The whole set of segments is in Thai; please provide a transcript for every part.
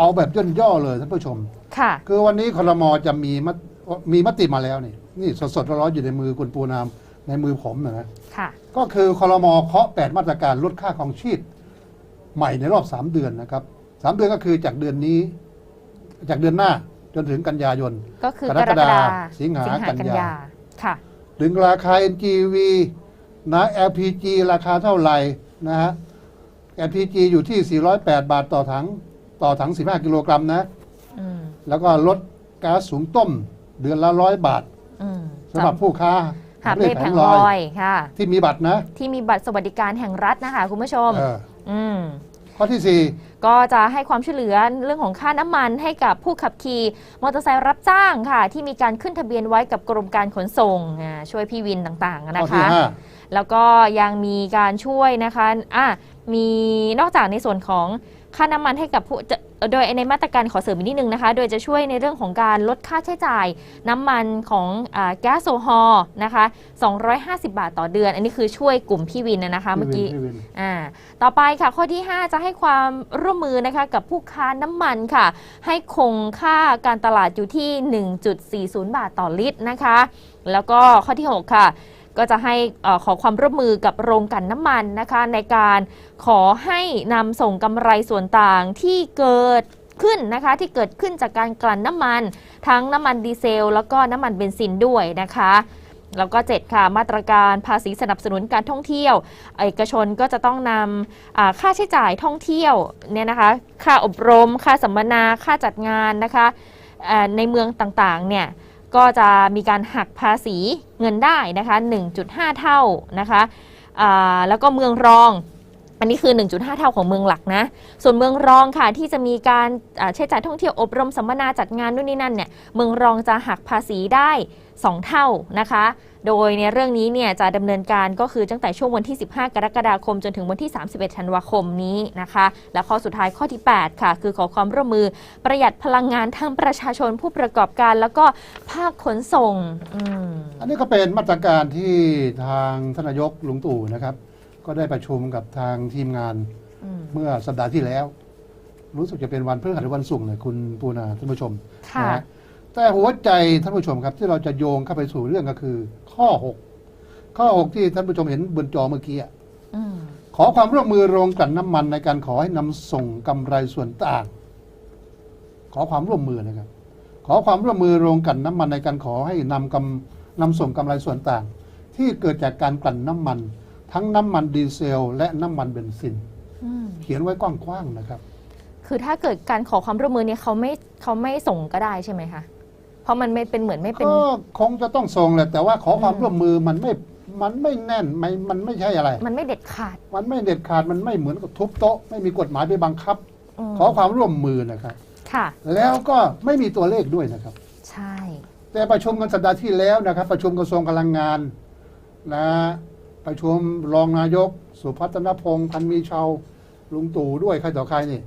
เอาแบบย่นย่อเลยท่านผู้ชม ค่ะ คือวันนี้ครมจะมีมติมีมติมาแล้วนี่ นี่สดๆร้อนๆอยู่ในมือคุณปูนามในมือผมนะนะค่ะ ก็คือครมเคาะ 8 มาตรการลดค่าครองชีพ ใหม่ในรอบ 3 เดือนนะครับสามเดือนก็คือจากเดือนนี้ จากเดือนหน้าจนถึงกันยายนก็คือกรรกกฎาฎาสิงหาสิงหากักันนยายาค่ะ ถึงราคา NGV นะ LPG ราคาเท่าไหร่นะฮะ LPG อยู่ที่ 408 บาทต่อถัง ต่อถัง 15 กิโลกรัมนะ อืมแล้วก็ลดก๊าซสูงต้ม เดือนละร้อยบาทอืมสำหรับผู้ค้าหาบเลเล่ขแผแผงงลลออยยค่ะ ที่มีบัตรนะที่มีบัตรสวัสดิการแห่งรัฐนะคะ คุณผู้ชม เอออืม ข้อที่ ก็จะให้ความช่วยเหลือเรื่องของค่าน้ำมันให้กับผู้ขับขี่มอเตอร์ไซค์รับจ้างค่ะ ที่มีการขึ้นทะเบียนไว้กับกรมการขนส่งอ่าช่วยพี่วินต่างๆ4ข้อนะที่คะ ห้า แล้วก็ยังมีการช่วยนะคะอะมีนอกจากในส่วนของ ค่าน้ำมันให้กับผู้จะโดยในมาตรการขอเสริมอีกนิดนึงนะคะ โดยจะช่วยในเรื่องของการลดค่าใช้จ่ายน้ำมันของอาแก๊สโซฮอล์นะคะ 250 บาทต่อเดือน อันนี้คือช่วยกลุ่มพี่วินนะนะคะเมื่อกี้พี่วินอ่าต่อไปค่ะข้อที่ 5 จะให้ความร่วมมือนะคะกับผู้ค้าน้ำมันค่ะ ให้คงค่าการตลาดอยู่ที่ 1.40 บาทต่อลิตรนะคะ แล้วก็ข้อที่ 6 ค่ะ ก็จะให้ขอความร่วมมือกับโรงกลันน้ำมันนะคะในการขอให้นำส่งกำไรส่วนต่างที่เกิดขึ้นนะคะที่เกิดขึ้นจากการกลั่นน้ำมัน ทั้งน้ำมันดีเซล แล้วก็น้ำมันเบนซินด้วยนะคะแล้วก็ 7 ค่ะ มาตรการภาษีสนับสนุนการท่องเที่ยว เอกชนก็จะต้องนำค่าใช้จ่ายท่องเที่ยวเนี่ยนะคะค่าอบรม ค่าสัมมนา ค่าจัดงานนะคะในเมืองต่างๆเนี่ย ก็จะมีการหักภาษีเงินได้นะคะ 1.5 เท่านะคะแล้วก็เมืองรองอันนี้คือ 1.5 เท่าของเมืองหลักนะ ส่วนเมืองรองค่ะที่จะมีการอ่าใช้จ่ายท่องเที่ยวอบรมสัมมนาจัดงานนู่นนี่นั่นเนี่ย เมืองรองจะหักภาษีได้ 2 เท่านะคะ โดยในเรื่องนี้เนี่ยจะดำเนินการก็คือตั้งแต่ช่วงวันที่ 15 กรกฎาคม จนถึงวันที่ 31 ธันวาคมนี้นะคะ และข้อสุดท้ายข้อที่ 8 ค่ะ คือขอความร่วมมือประหยัดพลังงานทั้งประชาชนผู้ประกอบการ แล้วก็ภาคขนส่งอืมอันนี้ก็เป็นมาตรการที่ทางทานนายกลุงตู่นะครับ ก็ได้ประชุมกับทางทีมงานอืมเมื่อสัปดาห์ที่แล้ว รู้สึกจะเป็นวันพฤหัสหรือวันศุกร์เลยคุณปูนาท่านผู้ชมค่ะนะฮะ แต่หัวใจท่านผู้ชมครับที่เราจะโยงเข้าไปสู่เรื่องก็คือ ข้อ 6 ข้อ 6 ที่ท่านผู้ชมเห็นบนจอเมื่อกี้อะอืมขอความร่วมมือโรงกลั่นน้ำมันในการขอให้นำส่งกำไรส่วนต่าง ขอความร่วมมือนะครับ ขอความร่วมมือโรงกลั่นน้ำมันในการขอให้นำกำนำส่งกำไรส่วนต่าง ที่เกิดจากการกลั่นน้ำมัน ทั้งน้ำมันดีเซล และน้ำมันเบนซิน อืมเขียนไว้กว้างๆนะครับ คือถ้าเกิดการขอความร่วมมือเนี่ยเขาไม่เขาไม่ส่งก็ได้ใช่ไหมคะ เพราะมันไม่เป็นเหมือนไม่เป็น ก็คงจะต้องส่งแหละแต่ว่าขอความอืมร่วมมือมันไม่มันไม่แน่นไม่มันไม่ใช่อะไร มันไม่เด็ดขาด มันไม่เด็ดขาดมันไม่เหมือนกับทุบโต๊ะ ไม่มีกฎหมายไปบังคับ มขอความร่วมมือนะครับ ค่ะ แล้วก็ไม่มีตัวเลขด้วยนะครับ ใช่ แต่ประชุมกันสัปดาห์ที่แล้วนะครับ ประชุมกระทรวงพลังงานนะประชุมรองนายก สุพัฒนพงศ์พันมีชาวลุงตู่ด้วยใครต่อใครนี่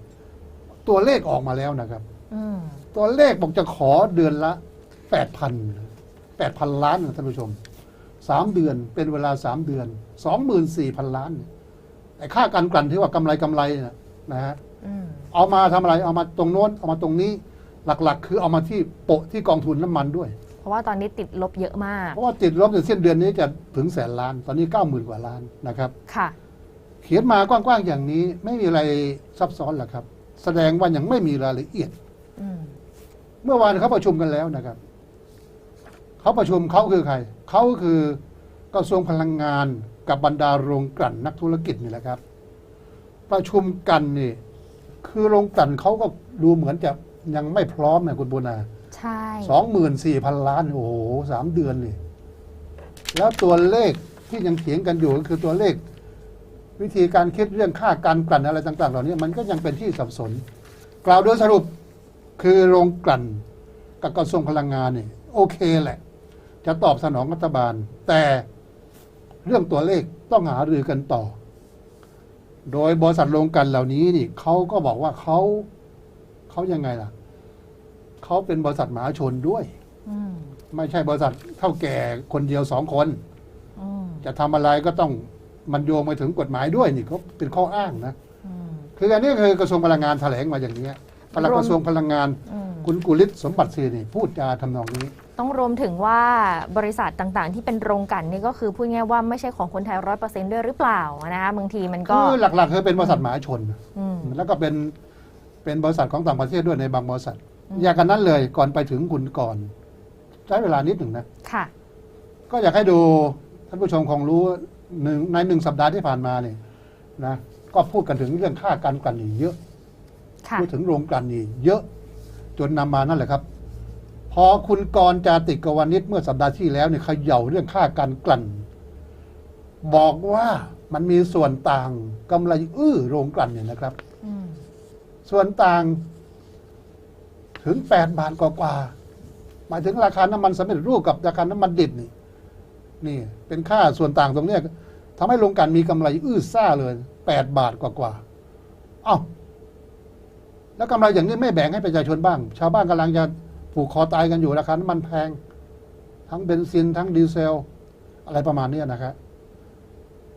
ตัวเลขออกมาแล้วนะครับ อืม ตัวเลขบอกจะขอเดือนละแปดพันแปดพันล้านนะท่านผู้ชมสามเดือนเป็นเวลาสามเดือนสองหมื่นสี่พันล้านไอ้ค่าการกลั่นที่ว่ากำไรกำไรนะนะฮะอืมเอามาทำอะไรเอามาตรงโน้นเอามาตรงนี้หลักๆ คือเอามาที่โปะที่กองทุนน้ำมันด้วย เพราะว่าตอนนี้ติดลบเยอะมาก เพราะว่าติดลบในสิ้นเดือนนี้จะถึงแสนล้าน ตอนนี้เก้าหมื่นกว่าล้านนะครับ ค่ะ เขียนมากว้างๆอย่างนี้ไม่มีอะไรซับซ้อนหรอกครับ แสดงว่ายังไม่มีรายละเอียดอืม เมื่อวานเขาประชุมกันแล้วนะครับเขาประชุมเขาคือใครเขาคือกระทรวงพลังงานกับบรรดาโรงกลั่นนักธุรกิจนี่แหละครับ ประชุมกันนี่คือโรงกลั่นเขาก็ดูเหมือนจะยังไม่พร้อมนะคุณบุญนาใช่สองหมื่นสี่พันล้านโอ้โหสามเดือนนี่แล้วตัวเลขที่ยังเถียงกันอยู่ก็คือตัวเลข วิธีการคิดเรื่องค่าการกลั่นอะไรต่าง ๆ เหล่านี้มันก็ยังเป็นที่สับสน กล่าวโดยสรุป คือโรงกลั่นกับกระทรวงพลังงานนี่โอเคแหละ จะตอบสนองรัฐบาล แต่เรื่องตัวเลขต้องหารือกันต่อ โดยบริษัทโรงกลั่นเหล่านี้นี่เขาก็บอกว่าเขาเขายังไงล่ะเขาเป็นบริษัทมหาชนด้วยอืมไม่ใช่บริษัทเท่าแก่คนเดียวสองคนอืมจะทำอะไรก็ต้องมันโยงไปถึงกฎหมายด้วยนี่เขาเป็นข้ออ้างนะอืมคืออันนี้คือกระทรวงพลังงานแถลงมาอย่างนี้ย ปลัดรวมกระทรวงพลังงานอืมคุณกุลิศสมบัติศรีนี่พูดจาทำนองนี้ ต้องรวมถึงว่าบริษัทต่างๆ ที่เป็นโรงกลันนี่ก็คือพูดง่ายๆว่าไม่ใช่ของคนไทยร้อยเปอร์เซ็นต์ด้วยหรือเปล่านะคะบางทีมันก็คือหลักๆคือเป็นบริษัทหมหาชน อืมแล้วก็เป็นเป็นบริษัทของต่างประเทศด้วยในบางบริษัทอืมอย่างกันนั้นเลยก่อนไปถึงคุณก่อนใช้เวลานิดหนึ่งนะ ค่ะ ก็อยากให้ดูท่านผู้ชมคงรู้หนึ่งในหนึ่งสัปดาห์ที่ผ่านมาเนี่ยนะ ก็พูดกันถึงเรื่องค่าการกลั่นนี่เยอะ ค่ะ พูดถึงโรงกลั่นนี่เยอะจนนำมานั่นแหละครับ พอคุณกรณ์จาติกวานิชเมื่อสัปดาห์ที่แล้วเนี่ยเขย่าเรื่องค่าการกลั่น บอกว่ามันมีส่วนต่างกำไรอื้อโรงกลั่นเนี่ยนะครับ อืมส่วนต่างถึงแปดบาทกว่าๆหมายถึงราคาน้ำมันสำเร็จรูปกับราคาน้ำมันดิบนี่ นี่ เป็นค่าส่วนต่างตรงเนี้ยทำให้โรงกลั่นมีกำไรอื้อซ่าเลยแปดบาทกว่าๆเอ้า แล้วกำไรอย่างนี้ไม่แบ่งให้ประชาชนบ้าง ชาวบ้านกำลังจะผูกคอตายกันอยู่ราคาน้ำมันแพง ทั้งเบนซินทั้งดีเซล อะไรประมาณเนี้ยนะครับ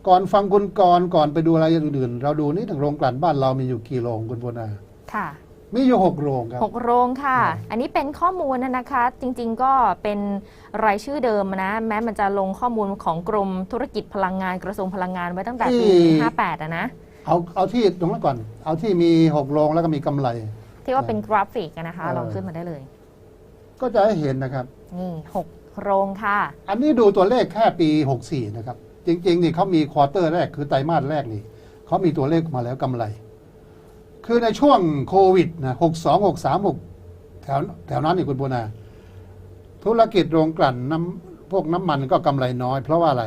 ก่อนฟังคุณกรณ์ก่อนไปดูอะไรอื่นๆ เราดูนี่ถึงโรงกลั่นบ้านเรามีอยู่กี่โรงคุณพนาค่ะมีอยู่หกโรงครับหกโรงค่ะอ่าอันนี้เป็นข้อมูลนะนะคะ จริงๆก็เป็นรายชื่อเดิมนะ แม้มันจะลงข้อมูลของกรมธุรกิจพลังงานกระทรวงพลังงานไว้ตั้งแต่ปี 58อะนะ เอาเอาที่ตรงนั้นก่อน เอาที่มีหกโรงแล้วก็มีกำไร ที่ว่าเป็นกราฟิกอะนะคะ เออ ลองขึ้นมาได้เลย ก็จะให้เห็นนะครับ นี่หกโรงค่ะ อันนี้ดูตัวเลขแค่ปี 64 นะครับ จริง ๆ นี่เขามีควอเตอร์แรกคือไตรมาสแรกนี่เขามีตัวเลขมาแล้วกำไร คือในช่วงโควิดนะ62 63 6แถวแถวนั้นนี่คุณโบนา ธุรกิจโรงกลั่นน้ำพวกน้ำมันก็กำไรน้อย เพราะว่าอะไร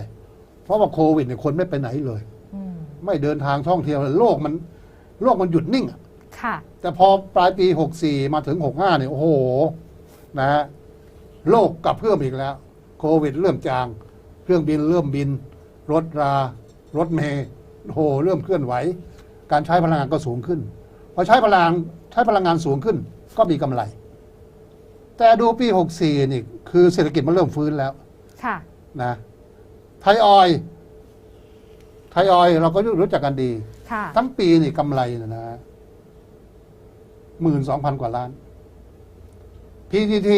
เพราะว่าโควิดเนี่ยคนไม่ไปไหนเลยอืม ไม่เดินทางท่องเที่ยวโลกมันโลกมันหยุดนิ่งอะค่ะ แต่พอปลายปี 64 มาถึง 65เนี่ยโอ้โหนะฮะโลกกลับเพิ่มอีกแล้ว โควิดเริ่มจาง เครื่องบินเริ่มบิน รถรารถเมล์โอ้โหเริ่มเคลื่อนไหว การใช้พลังงานก็สูงขึ้นพอใช้พลังงานใช้พลังงานสูงขึ้น ก็มีกำไร แต่ดูปี 64 นี่ คือเศรษฐกิจมันเริ่มฟื้นแล้วค่ะนะไทยออยล์ ไทยออยล์เราก็รู้จักกันดี ค่ะ ทั้งปีนี่กำไรนะนะหมื่นสองพันกว่าล้าน PTT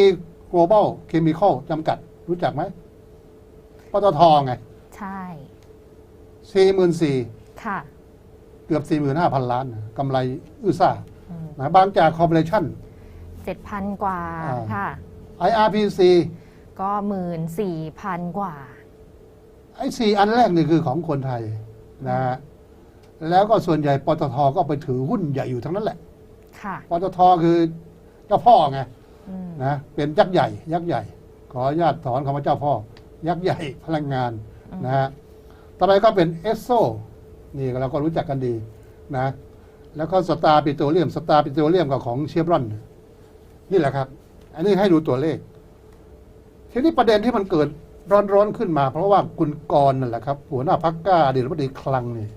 Global Chemical จำกัดรู้จักไหมปตทไงใช่ สี่หมื่นสี่ค่ะ เกือบสี่หมื่นห้าพันล้านนะกำไรอื้อซ่าอืม นะบางจากคอร์ปอเรชั่น เจ็ดพันกว่าอ่า ค่ะ IRPC ก็หมื่นสี่พันกว่าไอ้สี่อันแรกนี่คือของคนไทยนะฮะแล้วก็ส่วนใหญ่ปตทก็ไปถือหุ้นใหญ่อยู่ทั้งนั้นแหละค่ะ ปตทคือเจ้าพ่อไงอืมนะเป็นยักษ์ใหญ่ ยักษ์ใหญ่ ขออนุญาตถอนคำว่าเจ้าพ่อ ยักษ์ใหญ่พลังงานอืมนะฮะต่อไปก็เป็นเอสโซนี่เราก็รู้จักกันดีนะแล้วก็สตาร์ปิโตรเลียมสตาร์ปิโตรเลียมกับของเชฟรอน นี่แหละครับ อันนี้ให้ดูตัวเลข ทีนี้ประเด็นที่มันเกิด ร้อนๆขึ้นมา เพราะว่าคุณกรณ์นั่นแหละครับ หัวหน้าพักกล้าอดีตรัฐมนตรีคลังนี่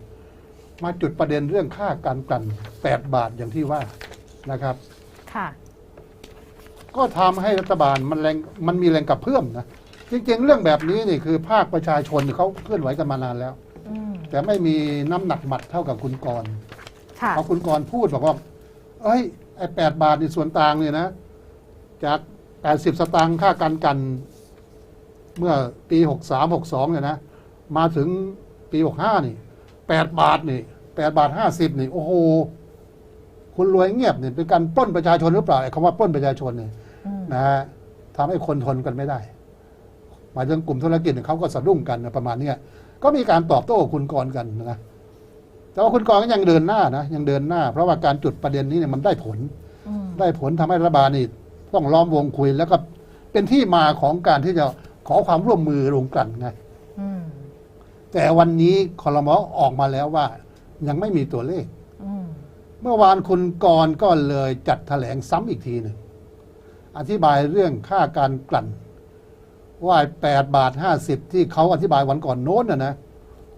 มาจุดประเด็นเรื่องค่าการกลั่นแปดบาทอย่างที่ว่านะครับ ค่ะ ก็ทำให้รัฐบาลมันแรงมันมีแรงกระเพื่อมนะจริงๆ เรื่องแบบนี้นี่คือภาคประชาชนเขาเคลื่อนไหวกันมานานแล้ว อืม แต่ไม่มีน้ำหนักหมัดเท่ากับคุณกรณ์ ค่ะ พอคุณกรณ์พูดบอกว่า เอ้ย ไอ้แปดบาทในส่วนต่างเนี่ยนะ จากแปดสิบสตางค์ค่าการกัน เมื่อปีหกสามหกสองเนี่ยนะ มาถึงปีหกห้านี่แปดบาทนี่แปดบาทห้าสิบนี่ โอ้โห คุณรวยเงียบเนี่ยเป็นการปล้นประชาชนหรือเปล่าไอ้คำว่าปล้นประชาชนเนี่ยอืมนะฮะทำให้คนทนกันไม่ได้ หมายถึงกลุ่มธุรกิจเนี่ยเขาก็สะดุ้งกันนะประมาณเนี้ยก็มีการตอบโต้คุณกรณ์กันนะแต่ว่าคุณกรณ์ก็ยังเดินหน้านะยังเดินหน้า เพราะว่าการจุดประเด็นนี้เนี่ยมันได้ผลอืมได้ผลทำให้รัฐบาลนี่ต้องล้อมวงคุยแล้วก็เป็นที่มาของการที่จะ ขอความร่วมมือโรงกลั่นไงอืมแต่วันนี้คอรมอออกมาแล้วว่า ยังไม่มีตัวเลขอืมเมื่อวานคุณกรณ์ก็เลยจัดแถลงซ้ำอีกทีหนึ่งอธิบายเรื่องค่าการกลั่น ว่าแปดบาทห้าสิบที่เขาอธิบายวันก่อนโน้นนะนะ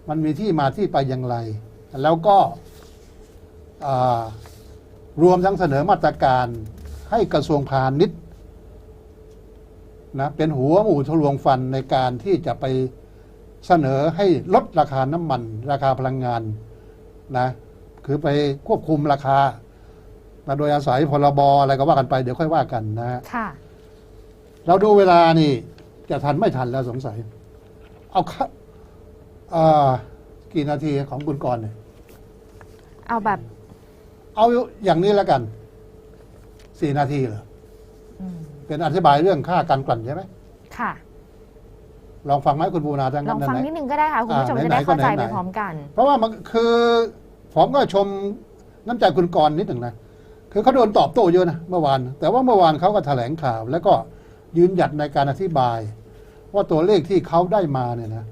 มันมีที่มาที่ไปอย่างไร แล้วก็อ่ารวมทั้งเสนอมาตรการให้กระทรวงพาณิชย์ นะเป็นหัวหมูทะลวงฟันในการที่จะไปเสนอให้ลดราคาน้ำมัน ราคาพลังงานนะคือไปควบคุมราคามาโดยอาศัยพรบอะไรก็ว่ากันไปเดี๋ยวค่อยว่ากันนะฮะค่ะเราดูเวลานี่จะทันไม่ทันแล้วสงสัย เอาค่ะเอ่อกี่นาทีของคุณกรณ์เนี่ยเอาแบบ เอาอย่างนี้แล้วกัน สี่นาทีเหรออืม เป็นอธิบายเรื่องค่าการกลั่นใช่ไหมค่ะ ลองฟังไหมคุณบูนาทั้งลนั้องนฟังไหน นิดนึงก็ได้ค่ะ คุณผู้ชมอ่าจะได้เข้าใจไหนๆก็ไปไหนๆพร้อมกัน เพราะว่ามันคือผมก็ชมน้ำใจคุณกรณ์นิดหนึ่งนะ คือเขาโดนตอบโต้เยอะนะเมื่อวาน แต่ว่าเมื่อวานเขาก็แถลงข่าว แล้วก็ยืนหยัดในการอธิบาย ว่าตัวเลขที่เขาได้มาเนี่ยนะ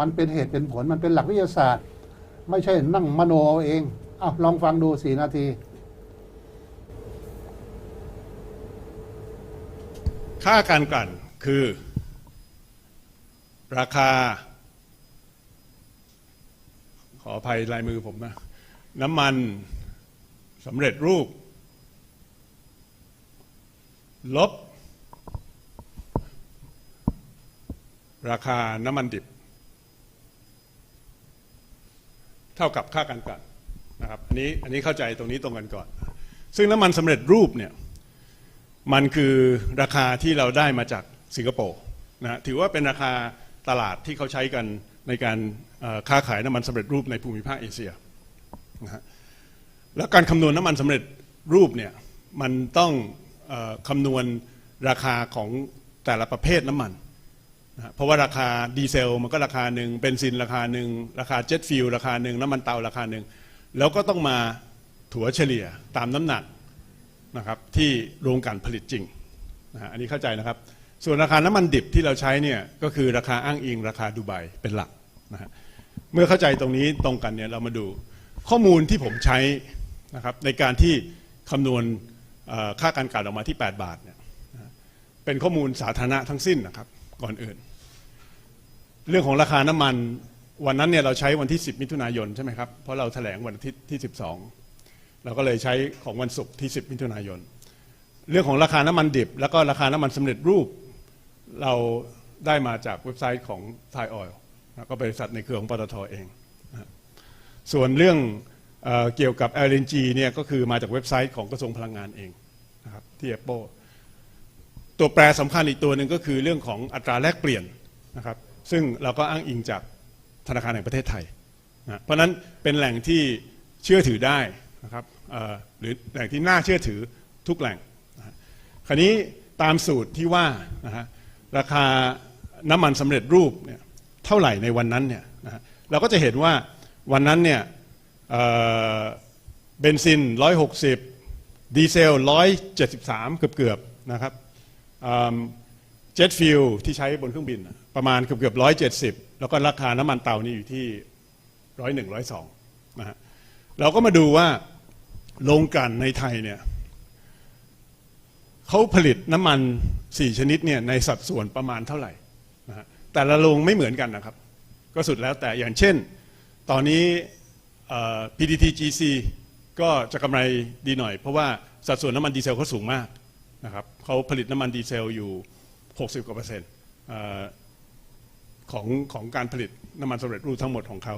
มันเป็นเหตุเป็นผลมันเป็นหลักวิทยาศาสตร์ ไม่ใช่นั่งมโนเอาเองเอาลองฟังดูสี่นาที ค่าการกลั่นคือ ราคา ขออภัยลายมือผมนะ น้ำมันสำเร็จรูป ลบ ราคาน้ำมันดิบ เท่ากับค่าการกลั่นนะครับ อันนี้อันนี้เข้าใจตรงนี้ตรงกันก่อน ซึ่งน้ำมันสำเร็จรูปเนี่ย มันคือราคาที่เราได้มาจากสิงคโปร์นะถือว่าเป็นราคาตลาดที่เขาใช้กันในการค้าขายน้ำมันสำเร็จรูปในภูมิภาคเอเชียนะฮะแล้วการคำนวณน้ำมันสำเร็จรูปเนี่ยมันต้องอคำนวณราคาของแต่ละประเภทน้ำมันนะฮะเพราะว่าราคาดีเซลมันก็ราคาหนึ่งเบนซินราคาหนึ่งราคาเจ็ตฟิลราคาหนึ่งน้ำมันเตาราคาหนึ่งแล้วก็ต้องมาถัวเฉลี่ยตามน้ำหนัก นะครับที่โรงกลั่นผลิตจริงนะอันนี้เข้าใจนะครับ ส่วนราคาน้ำมันดิบที่เราใช้เนี่ยก็คือราคาอ้างอิงราคาดูไบเป็นหลักนะฮะเมื่อเข้าใจตรงนี้ตรงกันเนี่ยเรามาดูข้อมูลที่ผมใช้นะครับในการที่คำนวณค่าการกลั่นออกมาที่ 8 บาทเนี่ยเป็นข้อมูลสาธารณะทั้งสิ้นนะครับก่อนอื่น เรื่องของราคาน้ำมันวันนั้นเนี่ยเราใช้วันที่ 10 มิถุนายนใช่ไหมครับเพราะเราแถลงวันอาทิตย์ที่ 12 เราก็เลยใช้ของวันศุกร์ที่ 10 มิถุนายน เรื่องของราคาน้ำมันดิบ แล้วก็ราคาน้ำมันสำเร็จรูป เราได้มาจากเว็บไซต์ของ Thai Oil แล้วก็บริษัทในเครือของปตทเอง ส่วนเรื่องเอเกี่ยวกับ LNG เนี่ยก็คือมาจากเว็บไซต์ของกระทรวงพลังงานเองนะครับที่ Apple ตัวแปรสำคัญอีกตัวหนึ่งก็คือเรื่องของอัตราแลกเปลี่ยนนะครับซึ่งเราก็อ้างอิงจากธนาคารแห่งประเทศไทยนะเพราะนั้นเป็นแหล่งที่เชื่อถือได้นะครับ หรือแหล่งที่น่าเชื่อถือทุกแหล่งคราวนี้ตามสูตรที่ว่านะฮะราคาน้ำมันสำเร็จรูปเนี่ยเท่าไหร่ในวันนั้นเนี่ยนะเราก็จะเห็นว่าวันนั้นเนี่ยเเบนซิน 160 ดีเซล 173 เกือบๆนะครับเจ็ตฟิลที่ใช้บนเครื่องบิน ประมาณเกือบเกือบร้อยเจ็ดสิบแล้วก็ราคาน้ำมันเตานี่อยู่ที่ร้อยหนึ่งร้อยสองนะฮะเราก็มาดูว่า โรงกลั่นในไทยเนี่ยเขาผลิตน้ำมันสี่ชนิดเนี่ยในสัดส่วนประมาณเท่าไหร่นะฮะแต่ละโรงไม่เหมือนกันนะครับ ก็สุดแล้วแต่อย่างเช่น ตอนนี้ PTTGC ก็จะกำไรดีหน่อย เพราะว่าสัดส่วนน้ำมันดีเซลเขาสูงมากนะครับเขาผลิตน้ำมันดีเซลอยู่ 60กว่าเปอร์เซ็นต์ของของการผลิตน้ำมันสำเร็จรูปทั้งหมดของเขา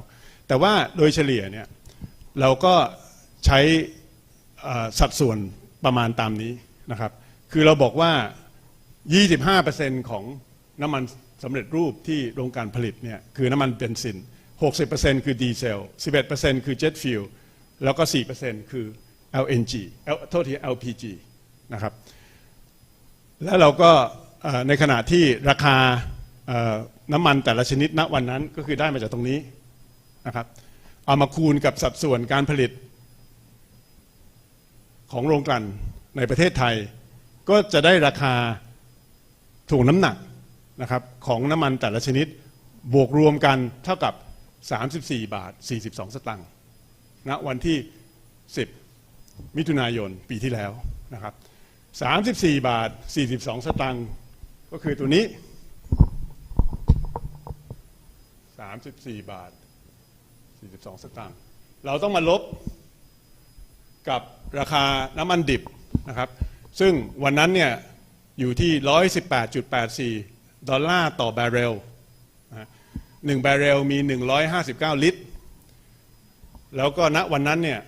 แต่ว่าโดยเฉลี่ยเนี่ยเราก็ใช้ สัดส่วนประมาณตามนี้นะครับ คือเราบอกว่า 25%ของน้ำมันสำเร็จรูปที่โรงการผลิตเนี่ยคือน้ำมันเบนซิน 60%คือดีเซล 11%คือเจ็ตฟิลแล้วก็ 4%คือ LNG โทษที LPG นะครับ แล้วเราก็ในขณะที่ราคาน้ำมันแต่ละชนิดณวันนั้นก็คือได้มาจากตรงนี้นะครับ เอามาคูณกับสัดส่วนการผลิต ของโรงกลั่นในประเทศไทย ก็จะได้ราคาถ่วงน้ำหนักนะครับของน้ำมันแต่ละชนิดบวกรวมกันเท่ากับ 34 บาท 42 สตางค์ณวันที่ 10 มิถุนายนปีที่แล้วนะครับ 34 บาท 42 สตางค์ก็คือตัวนี้ 34 บาท 42 สตางค์เราต้องมาลบ กับราคาน้ำมันดิบนะครับ ซึ่งวันนั้นเนี่ยอยู่ที่ 118.84 ดอลลาร์ต่อบเรลนะฮะหนึ่งแบเรลมี 159 ลิตร แล้วก็ณวันนั้นเนี่ย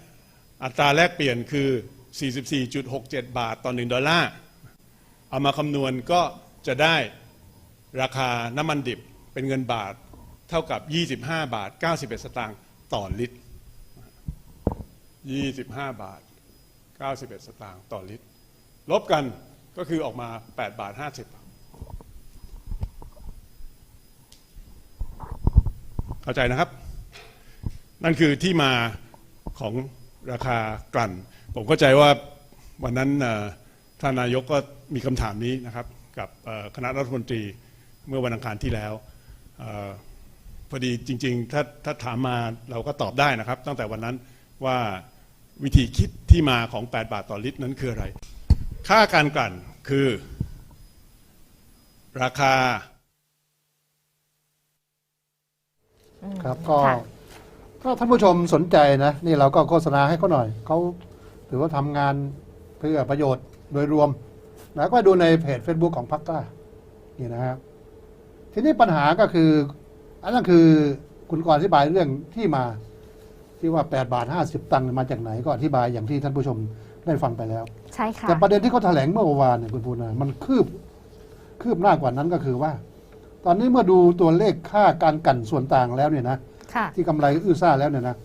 อัตราแลกเปลี่ยนคือ 44.67 บาทต่อ 1 ดอลลาร์ เอามาคำนวณก็จะได้ราคาน้ำมันดิบเป็นเงินบาทเท่ากับ 25 บาท 91 สตางค์ต่อลิตร 25 บาท 91 สตางค์ต่อลิตร ลบกันก็คือออกมา 8 บาท 50 เข้าใจนะครับ นั่นคือที่มาของราคากลั่น ผมเข้าใจว่าวันนั้นท่านนายกก็มีคำถามนี้นะครับ กับคณะรัฐมนตรีเมื่อวันอังคารที่แล้วออพอดีจริง ๆ ถ้าถ้าถามมาเราก็ตอบได้นะครับ ตั้งแต่วันนั้นว่า วิธีคิดที่มาของ 8 บาทต่อลิตรนั้นคืออะไร ค่าการกลั่นคือ ราคา ครับก็ค่ะก็ท่านผู้ชมสนใจนะ นี่เราก็โฆษณาให้เขาหน่อย เขาถือว่าทำงานเพื่อประโยชน์โดยรวม แล้วก็ดูในเพจ Facebook ของพักกล้า นี่นะครับ ทีนี้ปัญหาก็คือ อันนั้นคือคุณกรณ์อธิบายเรื่องที่มา ที่ว่า 8 บาท 50 ตังค์มาจากไหนก็อธิบายอย่างที่ท่านผู้ชมได้ฟังไปแล้ว ใช่ค่ะ แต่ประเด็นที่เขาแถลงเมื่อวานเนี่ยคุณภูนามันคืบคืบหน้ากว่านั้นก็คือว่า ตอนนี้เมื่อดูตัวเลขค่าการกลั่นส่วนต่างแล้วเนี่ยนะค่ะที่กำไรอื้อซ่าแล้วเนี่ยนะ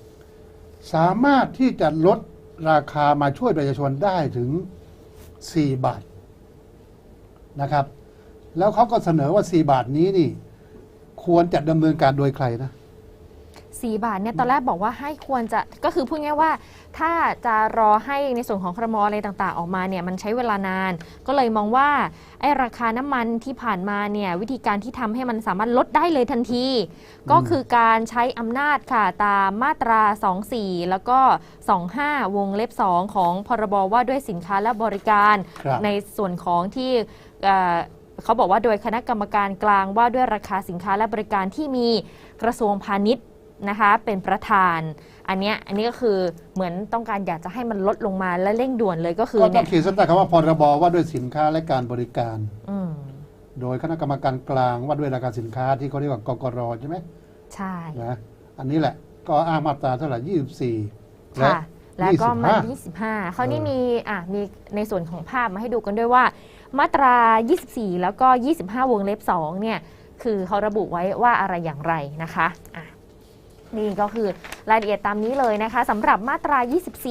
สามารถที่จะลดราคามาช่วยประชาชนได้ถึง 4 บาทนะครับ แล้วเขาก็เสนอว่า 4 บาทนี้นี่ ควรจะดำเนินการโดยใครนะ สี่บาทเนี่ยตอนแรกบอกว่าให้ควรจะก็คือพูดง่ายๆว่า ถ้าจะรอให้ในส่วนของครมอะไรต่างๆ ออกมาเนี่ยมันใช้เวลานาน ก็เลยมองว่าไอ้ราคาน้ำมันที่ผ่านมาเนี่ยวิธีการที่ทำให้มันสามารถลดได้เลยทันที ก็คือการใช้อำนาจค่ะตามมาตรา 24 แล้วก็ 25 วงเล็บ 2 ของพรบว่าด้วยสินค้าและบริการครับในส่วนของที่เอ่อเขาบอกว่าโดยคณะกรรมการกลางว่าด้วยราคาสินค้าและบริการที่มีกระทรวงพาณิชย์ นะคะเป็นประธาน อันเนี้ยอันนี้ก็คือเหมือนต้องการอยากจะให้มันลดลงมาและเร่งด่วนเลยก็คือก็ต้เนี่อยงขีดเส้นใต้คำว่าพรบว่าด้วยสินค้าและการบริการ อืมโดยคณะกรรมการกลางว่าด้วยราคาสินค้าที่เขาเรียกว่ากกรใช่ไหมใช่ นะอันนี้แหละก็อ้างมาตราเท่าไหร่ยี่สิบสี่และค่ะ แล้วก็มา25 25เขาวนี่เออมีอะมีในส่วนของภาพมาให้ดูกันด้วยว่า มาตรา 24 แล้วก็ 25 วงเล็บ2เนี่ย คือเขาระบุไว้ว่าอะไรอย่างไรนะคะอะ นี่ก็คือรายละเอียดตามนี้เลยนะคะสำหรับมาตรา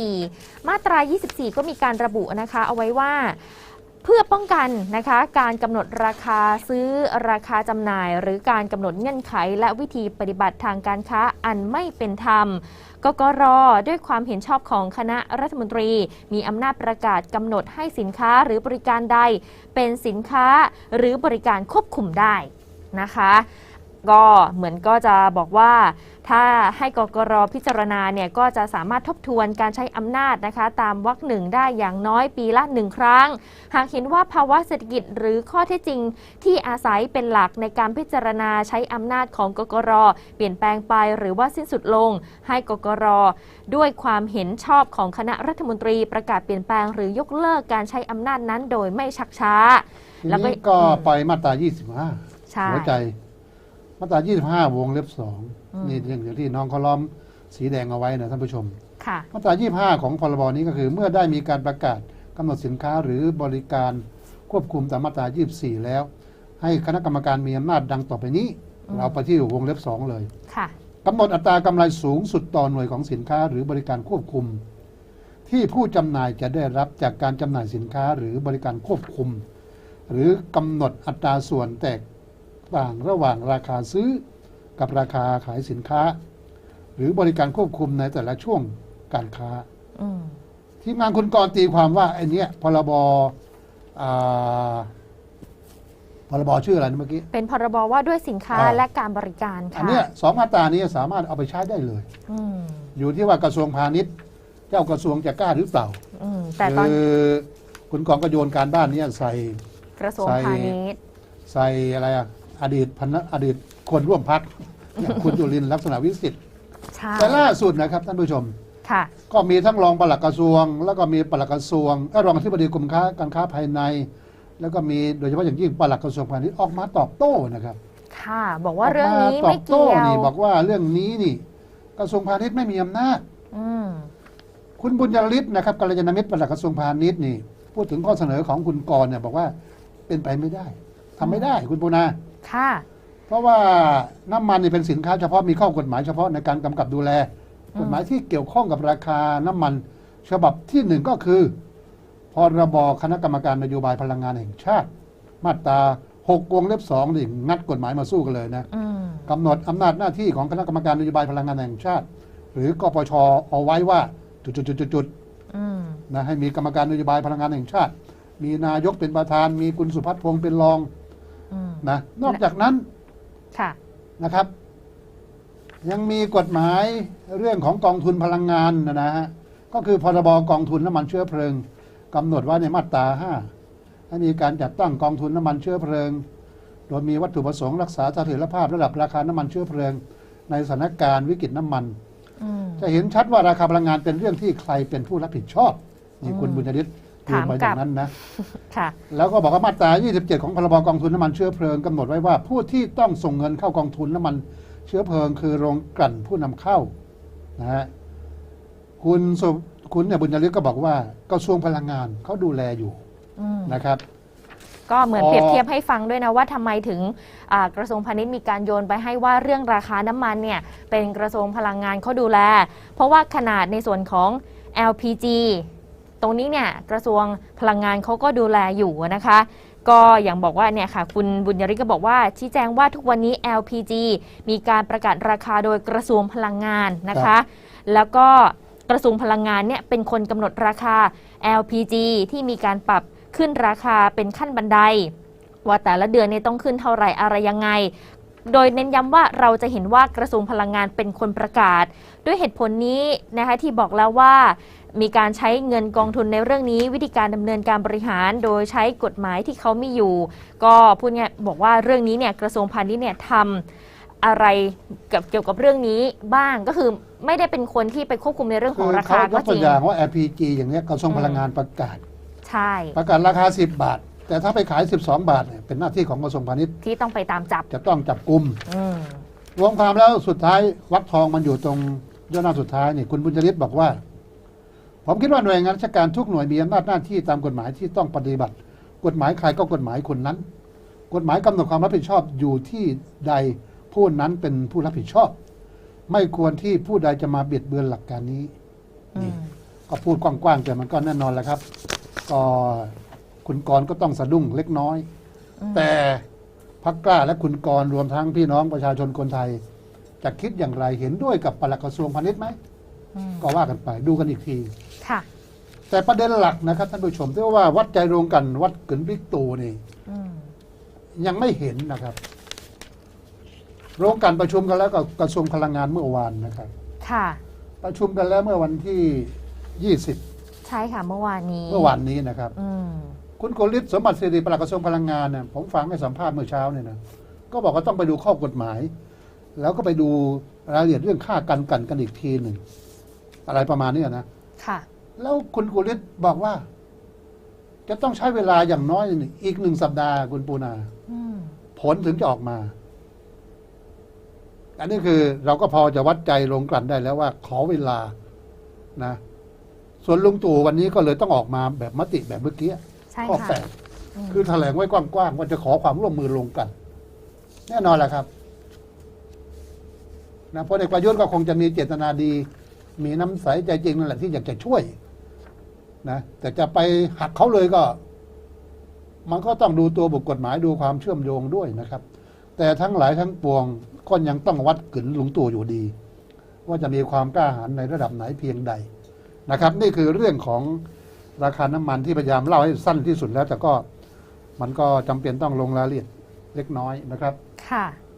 24 มาตรา 24 ก็มีการระบุนะคะเอาไว้ว่าเพื่อป้องกันนะคะการกำหนดราคาซื้อราคาจำหน่าย หรือการกำหนดเงื่อนไข และวิธีปฏิบัติทางการค้าอันไม่เป็นธรรมกกรด้วยความเห็นชอบของคณะรัฐมนตรี มีอำนาจประกาศกำหนดให้สินค้าหรือบริการใด เป็นสินค้าหรือบริการควบคุมได้นะคะ ก็เหมือนก็จะบอกว่า ถ้าให้กกรพิจารณาเนี่ยก็จะสามารถทบทวนการใช้อำนาจนะคะ ตามวรรคหนึ่งได้อย่างน้อยปีละหนึ่งครั้ง หากเห็นว่าภาวะเศรษฐกิจหรือข้อเท็จจริง ที่อาศัยเป็นหลักในการพิจารณาใช้อำนาจของกกรเปลี่ยนแปลงไปหรือว่าสิ้นสุดลง ให้กกรด้วยความเห็นชอบของคณะรัฐมนตรีประกาศเปลี่ยนแปลงหรือยกเลิกการใช้อำนาจนั้นโดยไม่ชักช้าทีแล้วก็นี้ก็อืมไปมาตรายี่สิบห้าใช่หัวใจ มาตรายี่สิบห้าวงเล็บสองอืม นี่อย่างที่น้องเขาล้อมสีแดงเอาไว้นะท่านผู้ชมค่ะมาตรา 25 ของพรบนี้ก็คือ เมื่อได้มีการประกาศกำหนดสินค้าหรือบริการควบคุมตามมาตรา 24 แล้ว ให้คณะกรรมการมีอำนาจดังต่อไปนี้อืมเราไปที่วงเล็บ 2 เลยค่ะกำหนดอัตรากำไรสูงสุดต่อหน่วยของสินค้าหรือบริการควบคุม ที่ผู้จำหน่ายจะได้รับจากการจำหน่ายสินค้าหรือบริการควบคุม หรือกำหนดอัตราส่วนแตกต่างระหว่างราคาซื้อ กับราคาขายสินค้า หรือบริการควบคุมในแต่ละช่วงการค้าอืมทีมงานคุณกรณ์ตีความว่าไอ้เนี้ยพรบอ่าพรบชื่ออะไรนะเมื่อกี้ เป็นพรบว่าด้วยสินค้าอ่าและการบริการอันค่ะเนี้ยสองมาตรานี้สามารถเอาไปใช้ได้เลยอืมอยู่ที่ว่ากระทรวงพาณิชย์ เจ้ากระทรวงจะกล้าหรือเปล่าอืมแต่ตอนคือคุณกรณ์ก็โยนการบ้านเนี้ยใส่กระทรวงใส่พาณิชย์ ใส่อะไรอะอดีตพันอดีต คนร่วมพักอย่างคุณจุลินทร์ลักษณะวิสิทธิ์ใช่แต่ล่าสุดนะครับท่านผู้ชม ค่ะ ก็มีทั้งรองปลัดกระทรวง แล้วก็มีปลัดกระทรวงเอ้ยรองอธิบดีกรมค้าการค้าภายใน แล้วก็มีโดยเฉพาะอย่างยิ่งปลัดกระทรวงพาณิชย์ออกมาตอบโต้นะครับค่ะ บอกว่าเรื่องนี้กาตอไม่บโต้เกี่ยวนี่บอกว่าเรื่องนี้นี่ กระทรวงพาณิชย์ไม่มีอำนาจ อืมคุณบุญยฤทธิ์นะครับกัลยาณมิตรปลัดกระทรวงพาณิชย์นี่ พูดถึงข้อเสนอของคุณกรณ์เนี่ยบอกว่าเป็นไปไม่ได้ทำไม่ได้คุณปูนา ค่ะเพ ราะว่าน้ำมันนี่เป็นสินค้าเฉพาะมีข้อกฎหมายเฉพาะในการกำกับดูแลอืมกฎหมายที่เกี่ยวข้องกับราคาน้ำมัน ฉบับที่หนึ่งก็คือพรบคณะกรรมการนโยบายพลังงานแห่งชาติ มาตราหกวงเล็บสองนี่งัดกฎหมายมาสู้กันเลยนะอืมกำหนดอำนาจหน้าที่ของคณะกรรมการนโยบายพลังงานแห่งชาติ หรือกปชเอาไว้ว่าจุดๆๆๆอืมนะให้มีกรรมการนโยบายพลังงานแห่งชาติ มีนายกเป็นประธานมีคุณสุพัฒน์พงศ์เป็นรองอืมนะนอกจากนั้น ค่ะ นะครับ ยังมีกฎหมายเรื่องของกองทุนพลังงานนะนะฮะก็คือพรบกองทุนน้ำมันเชื้อเพลิงกำหนดไว้ในมาตราห้าให้มีการจัดตั้งกองทุนน้ำมันเชื้อเพลิง โดยมีวัตถุประสงค์รักษาเสถียรภาพระดับราคาน้ำมันเชื้อเพลิง ในสถานการณ์วิกฤตน้ำมันอืมจะเห็นชัดว่าราคาพลังงานเป็นเรื่องที่ใครเป็นผู้รับผิดชอบนี่คุณอืมบุญยฤทธิ์ดูมา ถามกลัอบย่างนั้นนะค่ะแล้วก็บอกว่ามาตรา 27 ของพรบกองทุนน้ำมันเชื้อเพลิงกำหนดไว้ว่า ผู้ที่ต้องส่งเงินเข้ากองทุนน้ำมันเชื้อเพลิง คือโรงกลั่นผู้นำเข้านะฮะคุณสุคุณเนี่ยบุญยฤทธิ์ก็บอกว่ากระทรวงพลังงานเขาดูแลอยู่อืมนะครับ ก็เหมือนพอเปรียบเทียบให้ฟังด้วยนะว่าทำไมถึงอ่ากระทรวงพาณิชย์มีการโยนไปให้ว่าเรื่องราคาน้ำมันเนี่ยเป็นกระทรวงพลังงานเขาดูแล เพราะว่าขนาดในส่วนของ LPG ตรงนี้เนี่ยกระทรวงพลังงานเขาก็ดูแลอยู่นะคะ ก็อย่างบอกว่าเนี่ยค่ะคุณบุญยริศก็บอกว่าชี้แจงว่าทุกวันนี้ LPG มีการประกาศราคาโดยกระทรวงพลังงานนะคะ แล้วก็กระทรวงพลังงานเนี่ยเป็นคนกำหนดราคา LPG ที่มีการปรับขึ้นราคาเป็นขั้นบันได ว่าแต่ละเดือนเนี่ยต้องขึ้นเท่าไหร่อะไรยังไง โดยเน้นย้ำว่าเราจะเห็นว่ากระทรวงพลังงานเป็นคนประกาศ ด้วยเหตุผลนี้นะคะที่บอกแล้วว่า มีการใช้เงินกองทุนในเรื่องนี้วิธีการดำเนินการบริหาร โดยใช้กฎหมายที่เขามีอยู่ ก็พูดง่ายบอกว่าเรื่องนี้เนี่ยกระทรวงพาณิชย์เนี่ยทำอะไรกับเกี่ยวกับเรื่องนี้บ้างก็คือไม่ได้เป็นคนที่ไปควบคุมในเรื่องขคืองอราเขาคายก็กจตัวริงอย่างว่า LPG อย่างเนี้ยกระทรวงอืมพลังงานประกาศ ใช่ ประกาศราคา 10 บาท แต่ถ้าไปขาย 12 บาทเนี่ยเป็นหน้าที่ของกระทรวงพาณิชย์ที่ต้องไปตามจับจะต้องจับกลุ่มอืมรวมความแล้วสุดท้ายวัดทองมันอยู่ตรงย่อหน้าสุดท้ายนี่คุณบุญจริตบอกว่า ผมคิดว่าหน่วยงานราชการทุกหน่วยมีอำนาจหน้าที่ตามกฎหมายที่ต้องปฏิบัติ กฎหมายใครก็กฎหมายคนนั้น กฎหมายกำหนดความรับผิดชอบอยู่ที่ใดผู้นั้นเป็นผู้รับผิดชอบ ไม่ควรที่ผู้ใดจะมาเบียดเบือนหลักการนี้อืนี่มก็พูดกว้างๆแต่มันก็แน่นอนแหล้วครับ ก็คุณกรณ์ก็ต้องสะดุ้งเล็กน้อยอืมแต่พักกล้าและคุณกรณ์รวมทั้งพี่น้องประชาชนคนไทย จะคิดอย่างไรเห็นด้วยกับปลัดกระทรวงพาณิชย์ไหมอืมก็ว่ากันไปดูกันอีกที ค่ะ แต่ประเด็นหลักนะครับท่านผู้ชมที่ว่าวัดใจโรงกันวัดกึนบิ๊กตูนี่อืมยังไม่เห็นนะครับโรงการประชุมกันแล้วกับกระทรวงพลังงานเมื่อวานนะครับ ค่ะ ประชุมกันแล้วเมื่อวันที่ยี่สิบใช่ค่ะเมื่อวานนี้เมื่อวานนี้นะครับ อืมคุณโกฤทธิ์สมบัติสิริปลัดกระทรวงพลังงานเนี่ยผมฟังให้สัมภาษณ์เมื่อเช้าเนี่ยนะก็บอกว่าต้องไปดูข้อกฎหมาย แล้วก็ไปดูรายละเอียดเรื่องค่ากันกลันกันอีกทีหนึ่งอะไรประมาณนี้นะ ค่ะ แล้วคุณโกฤทธิ์บอกว่า จะต้องใช้เวลาอย่างน้อยอีกหนึ่งสัปดาห์คุณปูนาอืมผลถึงจะออกมา อันนี้คือเราก็พอจะวัดใจลงกลั่นได้แล้วว่า ขอเวลานะ ส่วนลุงตู่วันนี้ก็เลยต้องออกมาแบบมติแบบเมื่อกี้ใช่ข้อค่ะแปดมคือแถลงไว้กว้างๆว่าจะขอความร่วมมือลงกัน แน่นอนแหละครับนะพลเอกประยุทธ์ก็คงจะมีเจตนาดี มีน้ำใสใจจริงนั่นแหละที่อยากจะช่วยนะแต่จะไปหักเขาเลยก็ มันก็ต้องดูตัวบทกฎหมายดูความเชื่อมโยงด้วยนะครับ แต่ทั้งหลายทั้งปวงก็ยังต้องวัดกึนหลงตู่อยู่ดี ว่าจะมีความกล้าหาญในระดับไหนเพียงใดนะครับ นี่คือเรื่องของราคาน้ำมันที่พยายามเล่าให้สั้นที่สุดแล้ว แต่ก็มันก็จำเป็นต้องลงรายละเอียดเล็กน้อยนะครับ ค่ะ